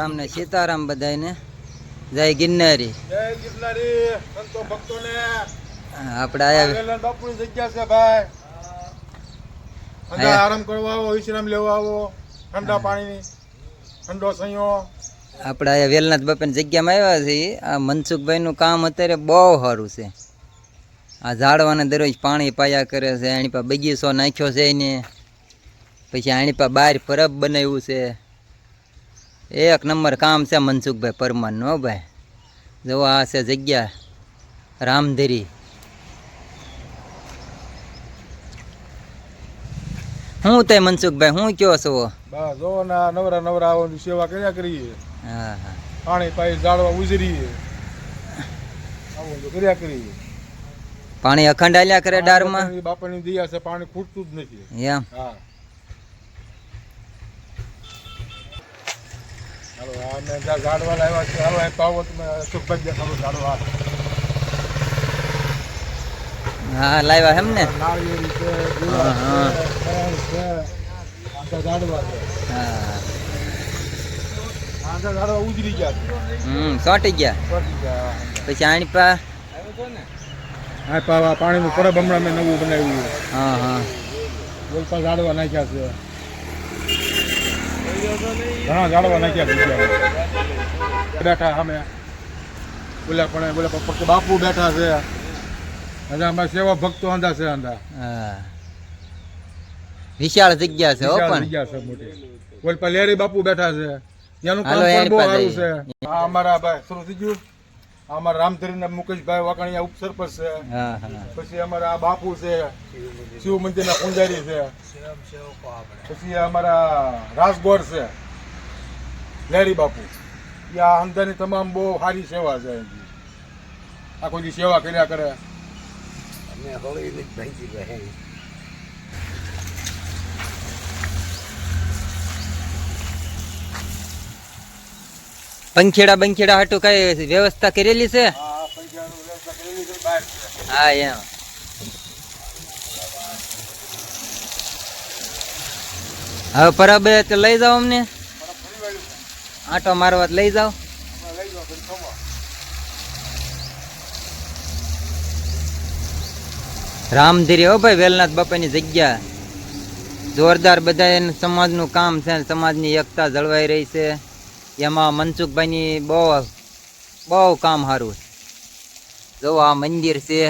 રામ ને સીતારામ બધાને જય ગિરનારી. જય ગિરનારી સંતો ભક્તોને. આપણે આયા બાપુની જગ્યા છે ભાઈ. અંદર આરામ કરવા આવો વિશ્રામ લેવા આવો ઠંડા પાણીની ઠંડો સંયો. આપણે આયા વેલનાથ બાપાની જગ્યામાં આવ્યા છીએ. આ મનસુખભાઈનું કામ અત્યારે બહુ સારું છે. આ ઝાડવાને દરરોજ પાણી પાયા કરે છે. એની પાસે બગીચો નાખ્યો છે એને. પછી એની પાસે બહાર ફરબ બનાવ્યું છે. એક નંબર કામ છે મનસુખભાઈ પરમારનું હો ભાઈ. જો આ છે જગ્યા રામધરી. હું તે મનસુખભાઈ હું કયો છો? બસ જો ના નવરા નવરા સેવા કર્યા કરીએ. હા હા. પાણી પાઈ જાળવા ઉજરીએ. આવું કર્યા કરીએ. પાણી અખંડ આલ્યા કરે ડારમાં બાપાની દયા છે પાણી ખૂટતું જ નથી. એમ. હા. હાલો અમે જ્યાં ઝાડવા લાવ્યા છે હાલો અહીં પાવો તમે અશોકભાઈ દેખાડો ઝાડવા હા લાવ્યા એમ ને? નાળિયેરી છે હા, હા. ગુલાબ છે ફળ છે આખા ઝાડવા છે. હા. આખા ઝાડવા ઉજરી ગયા છે. હમ ચોંટી ગયા. ચોંટી ગયા. પછી આણી પા હા પાવા પાણીનું પરબ હમણાં મેં નવું બનાવ્યું. હા હા. ગોલપા ઝાડવા નાખ્યા છે. ઘણા ઝાડવા નાખ્યા બીજા. બેઠા અમે બોલે પણ બોલે ફક્ત બાપુ બેઠા છે. અને અમે સેવા ભક્તો અંધા છે અંધા વિશાળ જગ્યા છે ઓપન જગ્યા છે મોટી. ગોલપા લેરી બાપુ બેઠા છે. એનું કામ પણ બહુ સારું છે. આ અમારા ભાઈ શરૂ થઈ ગયું? અમારા રામધરીના મુકેશભાઈ વાકાણીયા ઉપસરપંચ છે. હા હા. પછી અમારા આ બાપુ છે શિવ મંદિર ના પૂંજારી છે. પછી અમારા રાજગોર છે લેરી બાપુ. એ આ અંદરની તમામ બહુ સારી સેવા છે એની. આ કોઈ સેવા કર્યા કરે. પંખેડા બંખેડા હાટું કઈ વ્યવસ્થા કરેલી છે? હા એમ. હવે પરબ લઈ જાઓ અમને. આટો મારવા લઈ જાઓ. રામધીરી હો ભાઈ વેલનાથ બાપાની જગ્યા. જોરદાર બધા એને સમાજનું કામ છે સમાજની એકતા જળવાઈ રહી છે. એમાં મનસુખભાઈની બહુ બહુ કામ સારું જો આ મંદિર છે,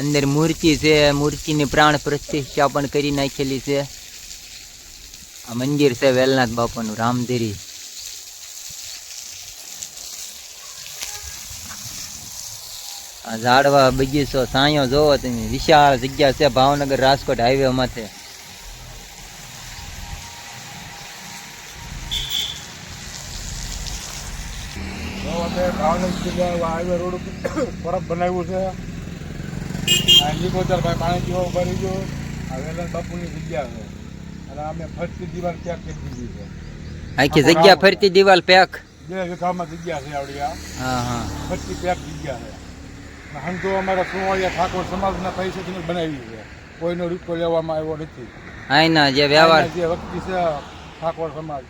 અંદર મૂર્તિ છે, મૂર્તિની પ્રાણ પ્રતિષ્ઠા પણ કરી નાખેલી છે. આ મંદિર છે વેલનાથ બાપાનું, રામધીરી. આ ઝાડવા બગીચો સાયો જોવો તમે, વિશાળ જગ્યા છે, ભાવનગર રાજકોટ હાઈવે માથે તો હાઈવે રોડ બરફ બનાવ્યું છે. આ નિકોતરભાઈ પાણી પીવા ભરી ગયો. આ વેલણ બાપુની જગ્યા છે. અને અમે ફરતી દિવાલ પેક કરી દીધી છે. આખી જગ્યા ફરતી દિવાલ પેક? બે વીઘામાં જગ્યા છે આવડી હા હા. ફરતી પેક જગ્યા છે. હંધો અમારા સુવાળિયા ઠાકોર સમાજના પૈસાથી બનાવી છે. કોઈનો રૂપિયો લેવામાં આવ્યો નથી. આઈના જે વ્યવહાર. જે વ્યક્તિ છે ઠાકોર સમાજ.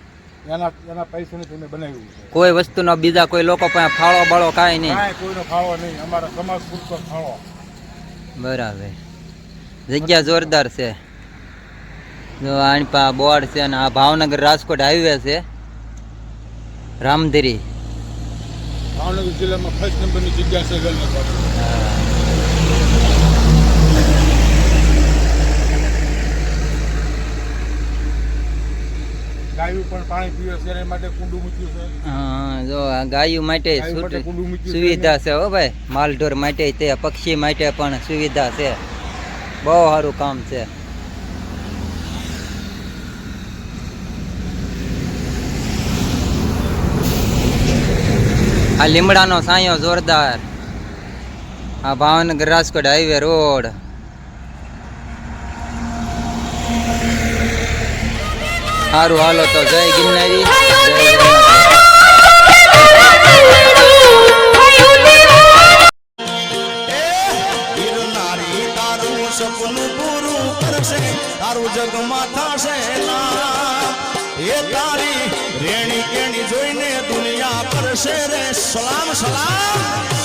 એના એના બનાવ્યું છે. કોઈ વસ્તુનો બીજા કોઈ લોકો પાસે ફાળો બાળો કાંઈ નહીં. કાંઈ કોઈનો ફાળો નહીં. અમારા સમાજ પૂરતો ફાળો. બરાબર. જગ્યા જોરદાર છે. જો આની પા બોર્ડ છે અને આ ભાવનગર રાજકોટ હાઈવે છે. રામધીરી. ભાવનગર જિલ્લામાં ફર્સ્ટ નંબરની જગ્યા છે વેલનેસ બાપુ. ગાયું પણ પાણી પીવે છે એના માટે કુંડું મૂક્યું છે. હા જો આ ગાયો માટે સુવિધા છે હો ભાઈ. માલઢોર માટે તે પક્ષી માટે પણ સુવિધા છે. બહુ સારું કામ છે. આ લીમડાનો સાયો જોરદાર. આ ભાવનગર રાજકોટ હાઈવે રોડ સારું હાલો તો જય ગિરનારી સપનું પૂરું કરશે એ તારી રેણી કેણી જોઈને દુનિયા કરશે રે. સલામ સલામ.